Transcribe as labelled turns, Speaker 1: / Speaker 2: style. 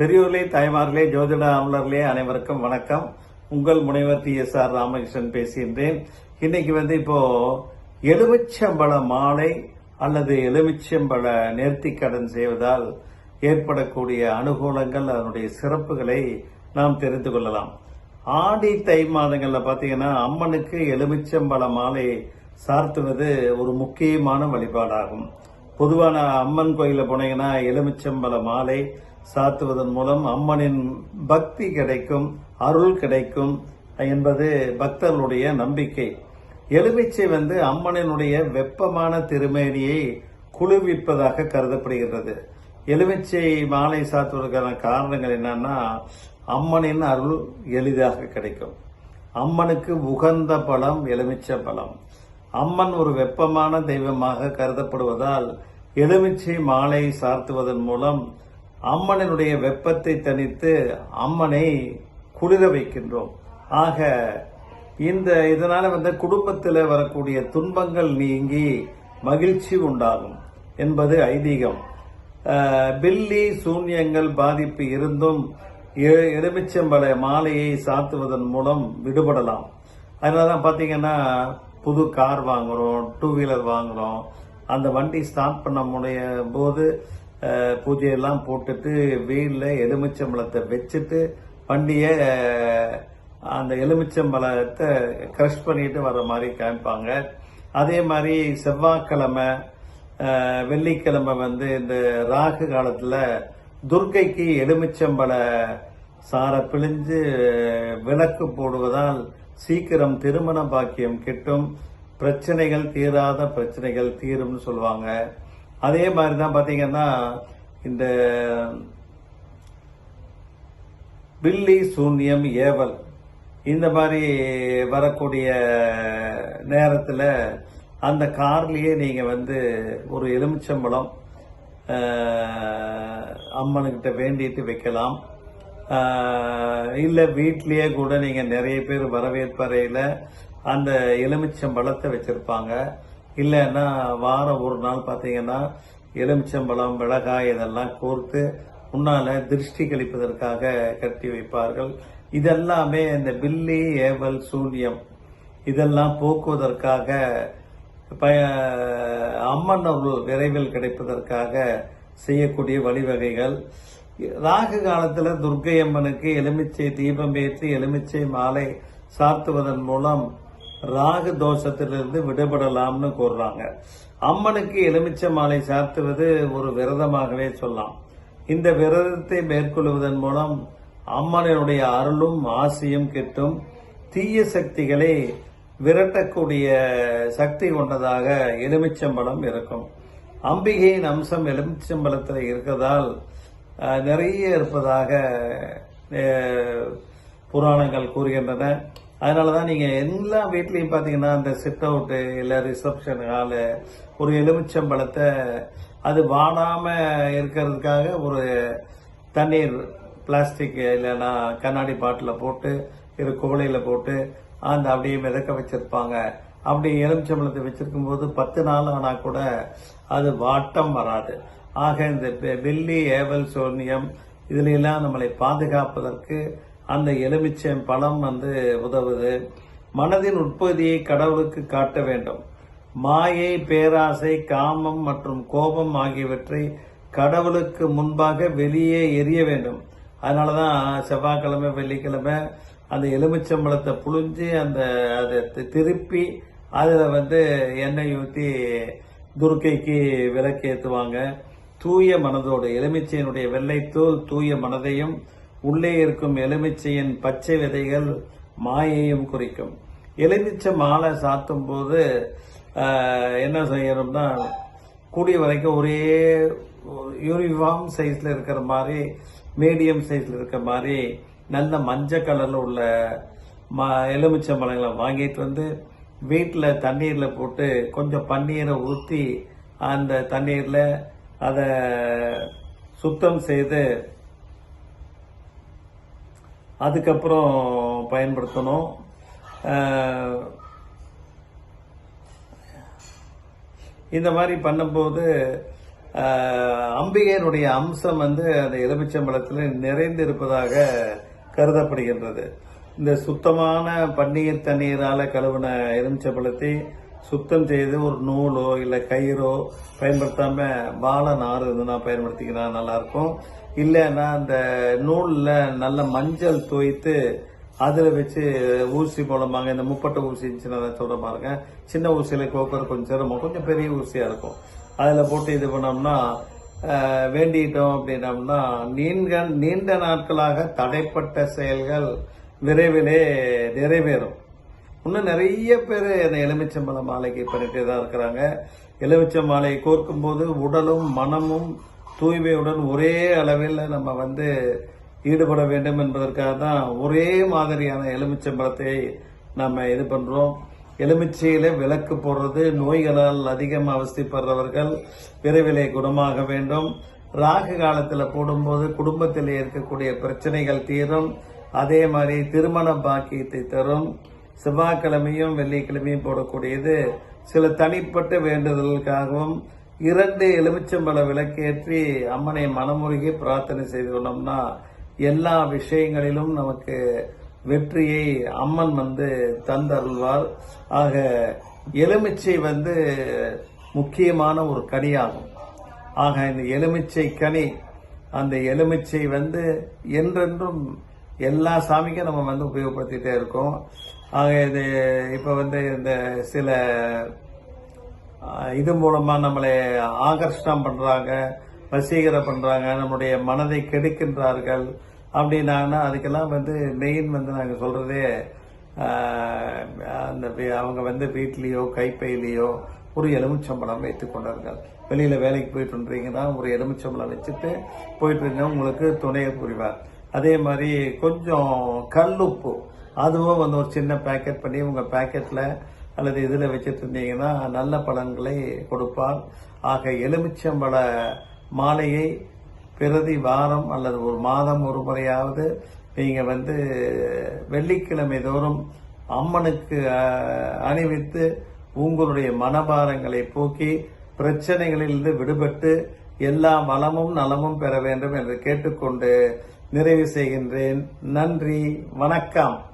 Speaker 1: பெரியோர்களே தாய்மார்களே ஜோதிட அமலர்களே அனைவருக்கும் வணக்கம். உங்கள் முனைவர் டி எஸ் ஆர் ராமகிருஷ்ணன் பேசுகின்றேன். இன்னைக்கு வந்து இப்போ எலுமிச்சம்பழ மாலை அல்லது எலுமிச்சம்பழ நேர்த்தி கடன் செய்வதால் ஏற்படக்கூடிய அனுகூலங்கள் அதனுடைய சிறப்புகளை நாம் தெரிந்து கொள்ளலாம். ஆடி தை மாதங்களில் பார்த்தீங்கன்னா அம்மனுக்கு எலுமிச்சம்பழ மாலை சார்த்துவது ஒரு முக்கியமான வழிபாடாகும். பொதுவான அம்மன் கோயில போனீங்கன்னா எலுமிச்சம்பழ மாலை சாத்துவதன் மூலம் அம்மனின் பக்தி கிடைக்கும் அருள் கிடைக்கும் என்பது பக்தர்களுடைய நம்பிக்கை. எலுமிச்சை வந்து அம்மனினுடைய வெப்பமான திருமேனியை குளிர்விப்பதாக கருதப்படுகிறது எலுமிச்சை மாலை சாத்துவதற்கான காரணங்கள் என்னன்னா அம்மனின் அருள் எளிதாக கிடைக்கும். அம்மனுக்கு உகந்த பழம் எலுமிச்சை பழம். அம்மன் ஒரு வெப்பமான தெய்வமாக கருதப்படுவதால் எலுமிச்சை மாலை சார்த்துவதன் மூலம் அம்மனினுடைய வெப்பத்தை தணித்து அம்மனை குளிர வைக்கின்றோம். ஆக இந்த இதனால வந்து குடும்பத்தில் வரக்கூடிய துன்பங்கள் நீங்கி மகிழ்ச்சி உண்டாகும் என்பது ஐதீகம். பில்லி சூன்யங்கள் பாதிப்பு இருந்தும் எ- எலுமிச்சம்பழ மாலையை சாத்துவதன் மூலம் விடுபடலாம். அதனால தான் பார்த்தீங்கன்னா புது கார் வாங்குறோம் டூ வீலர் வாங்குறோம் அந்த வண்டி ஸ்டார்ட் பண்ண முடிய போது பூஜையெல்லாம் போட்டுட்டு வெயிலில் எலுமிச்சம்பழத்தை வச்சுட்டு வண்டியை அந்த எலுமிச்சம்பழத்தை க்ரஷ் பண்ணிட்டு வர மாதிரி காமிப்பாங்க. அதே மாதிரி செவ்வாய்க்கிழமை வெள்ளிக்கிழமை வந்து இந்த ராகு காலத்தில் துர்க்கைக்கு எலுமிச்சம்பழ சாரை பிழிஞ்சு விளக்கு போடுவதால் சீக்கிரம் திருமண பாக்கியம் கிட்டும். பிரச்சனைகள் தீராத பிரச்சனைகள் தீரும்னு சொல்லுவாங்க. அதே மாதிரி தான் பார்த்தீங்கன்னா இந்த பில்லி சூன்யம் ஏவல் இந்த மாதிரி வரக்கூடிய நேரத்தில் அந்த கார்லேயே நீங்கள் வந்து ஒரு எலுமிச்சம்பழம் அம்மனுக்கிட்ட வேண்டிட்டு வைக்கலாம். இல்லை வீட்லேயே கூட நீங்கள் நிறைய பேர் வரவேற்பறையில் அந்த எலுமிச்சம்பழத்தை வச்சிருப்பாங்க. இல்லைன்னா வாரம் ஒரு நாள் பார்த்தீங்கன்னா எலுமிச்சம்பழம் மிளகாய் இதெல்லாம் கோர்த்து முன்னால திருஷ்டி கழிப்பதற்காக கட்டி வைப்பார்கள். இதெல்லாமே இந்த பில்லி ஏவல் சூன்யம் இதெல்லாம் போக்குவதற்காக பய அம்மன் அருள் விரைவில் கிடைப்பதற்காக செய்யக்கூடிய வழிவகைகள். ராகு காலத்தில் துர்க்கை அம்மனுக்கு எலுமிச்சை தீபம் ஏற்றி எலுமிச்சை மாலை சாத்துவதன் மூலம் ராகு தோஷத்திலிருந்து விடுபடலாம்னு கூறுறாங்க. அம்மனுக்கு எலுமிச்ச மாலை சாத்துவது ஒரு விரதமாகவே சொல்லலாம். இந்த விரதத்தை மேற்கொள்வதன் மூலம் அம்மனுடைய அருளும் ஆசியும் கிட்டும். தீய சக்திகளை விரட்டக்கூடிய சக்தி கொண்டதாக எலுமிச்சம்பழம் இருக்கும். அம்பிகையின் அம்சம் எலுமிச்சம்பழத்தில் இருக்கிறதால் நிறைய இருப்பதாக புராணங்கள் கூறுகின்றன. அதனால தான் நீங்கள் எல்லா வீட்லேயும் பார்த்தீங்கன்னா அந்த சிட் அவுட்டு இல்லை ரிசப்ஷன் ஹாலு ஒரு எலுமிச்சம்பழத்தை அது வாடாமல் இருக்கிறதுக்காக ஒரு தண்ணீர் பிளாஸ்டிக் இல்லைன்னா கண்ணாடி பாட்டில் போட்டு இரு குவளையில் போட்டு அந்த அப்படியே மிதக்க வச்சிருப்பாங்க. அப்படி எலுமிச்சம்பழத்தை வச்சிருக்கும் போது பத்து நாள் ஆனால் கூட அது வாட்டம் வராது. ஆக இந்த வெள்ளி ஏவல் சோனியம் இதுலெல்லாம் நம்மளை பாதுகாப்பதற்கு அந்த எலுமிச்சம் பழம் வந்து உதவுது. மனதின் உட்பகுதியை கடவுளுக்கு காட்ட வேண்டும். மாயை பேராசை காமம் மற்றும் கோபம் ஆகியவற்றை கடவுளுக்கு முன்பாக வெளியே எரிய வேண்டும். அதனாலதான் செவ்வாய்க்கிழமை வெள்ளிக்கிழமை அந்த எலுமிச்சம்பழத்தை புழிஞ்சு அந்த அதை திருப்பி அதில் வந்து எண்ணெய் ஊற்றி துர்க்கைக்கு விளக்கேற்றுவாங்க தூய மனதோடு எலுமிச்சையினுடைய வெள்ளைத்தூள் தூய மனதையும் உள்ளே இருக்கும் எலுமிச்சையின் பச்சை விதைகள் மாயையும் குறிக்கும். எலுமிச்சை மாலை சாத்தும் போது என்ன செய்யணும்னா கூடிய வரைக்கும் ஒரே யூனிஃபார்ம் சைஸ்ல இருக்கிற மாதிரி மீடியம் சைஸ்ல இருக்கிற மாதிரி நல்ல மஞ்சள் கலர்ல உள்ள ம எலுமிச்சம்பழங்களை வாங்கிட்டு வந்து வீட்டில் தண்ணீரில் போட்டு கொஞ்சம் பன்னீரை ஊற்றி அந்த தண்ணீரில் அதை சுத்தம் செய்து அதுக்கப்புறம் பயன்படுத்தணும். இந்த மாதிரி பண்ணும்போது அம்பிகையினுடைய அம்சம் வந்து அந்த எலுமிச்சம்பழத்தில் நிறைந்து இருப்பதாக கருதப்படுகின்றது. இந்த சுத்தமான பன்னீர் தண்ணீரால் கழுவின எலுமிச்சம்பழத்தை சுத்தம் செய்து ஒரு நூலோ இல்லை கயிறோ பயன்படுத்தாமல் வாழை நார் இருந்ததுன்னா பயன்படுத்திக்கினா நல்லாயிருக்கும் இல்லைன்னா அந்த நூலில் நல்ல மஞ்சள் தோய்த்து அதில் வச்சு ஊசி மூலமாக இந்த முப்பட்டை ஊசி சின்னதாக சொல்ற பாருங்க. சின்ன ஊசியில கோக்கர் கொஞ்சம் சிரமம் கொஞ்சம் பெரிய ஊசியாக இருக்கும். அதில் போட்டு இது பண்ணோம்னா வேண்டிட்டோம் அப்படின்னம்னா நீண்ட நீண்ட நாட்களாக தடைப்பட்ட செயல்கள் விரைவிலே நிறைவேறும். இன்னும் நிறைய பேர் அந்த எலுமிச்சம்பழ மாலைக்கு பண்ணிட்டு தான் இருக்கிறாங்க. எலுமிச்சை மாலையை கோர்க்கும் போது உடலும் மனமும் தூய்மையுடன் ஒரே அளவில் நம்ம வந்து ஈடுபட வேண்டும் என்பதற்காக தான் ஒரே மாதிரியான எலுமிச்சம்பழத்தை நம்ம இது பண்ணுறோம் எலுமிச்சையில விளக்கு போடுறது நோய்களால் அதிகம் அவஸ்திப்படுறவர்கள் விரைவிலே குணமாக வேண்டும். ராகு காலத்தில் போடும்போது குடும்பத்தில் இருக்கக்கூடிய பிரச்சனைகள் தீரும். அதே மாதிரி திருமண பாக்கியத்தை தரும். செவ்வாய்க்கிழமையும் வெள்ளிக்கிழமையும் போடக்கூடியது. சில தனிப்பட்ட வேண்டுதலுக்காகவும் இரண்டு எலுமிச்சம்பழ விளக்கேற்றி அம்மனை மனமுருகி பிரார்த்தனை செய்து கொண்டோம்னா எல்லா விஷயங்களிலும் நமக்கு வெற்றியை அம்மன் வந்து தந்தருள்வார். ஆக எலுமிச்சை வந்து முக்கியமான ஒரு கனியாகும். ஆக இந்த எலுமிச்சை கனி அந்த எலுமிச்சை வந்து என்றென்றும் எல்லா சாமிக்கும் நம்ம வந்து உபயோகப்படுத்திட்டே இருக்கோம். ஆக இது இப்போ வந்து இந்த சில இது மூலமாக நம்மளை ஆகர்ஷணம் பண்ணுறாங்க வசீகரம் பண்ணுறாங்க நம்முடைய மனதை கெடுக்கின்றார்கள் அப்படின்னாங்கன்னா அதுக்கெல்லாம் வந்து மெயின் வந்து நாங்கள் சொல்கிறதே அந்த அவங்க வந்து வீட்லேயோ கைப்பையிலேயோ ஒரு எலுமிச்சம்பழம் வைத்துக் கொண்டார்கள். வெளியில் வேலைக்கு போயிட்டு இருந்தீங்கன்னா ஒரு எலுமிச்சம்பழம் வச்சுட்டு போயிட்டு இருங்க உங்களுக்கு துணையை புரிவார். அதே மாதிரி கொஞ்சம் கல்லுப்பு அதுவும் வந்து ஒரு சின்ன பேக்கெட் பண்ணி உங்கள் பேக்கெட்டில் அல்லது இதில் வச்சுட்டு இருந்தீங்கன்னா நல்ல பலன்களை கொடுப்பார். ஆக எலுமிச்சம்பழ மாலையை பிரதி வாரம் அல்லது ஒரு மாதம் ஒரு முறையாவது நீங்கள் வந்து வெள்ளிக்கிழமை தோறும் அம்மனுக்கு அணிவித்து உங்களுடைய மனபாரங்களை போக்கி பிரச்சனைகளிலிருந்து விடுபட்டு எல்லா வளமும் நலமும் பெற வேண்டும் என்று கேட்டுக்கொண்டு நிறைவு செய்கின்றேன். நன்றி. வணக்கம்.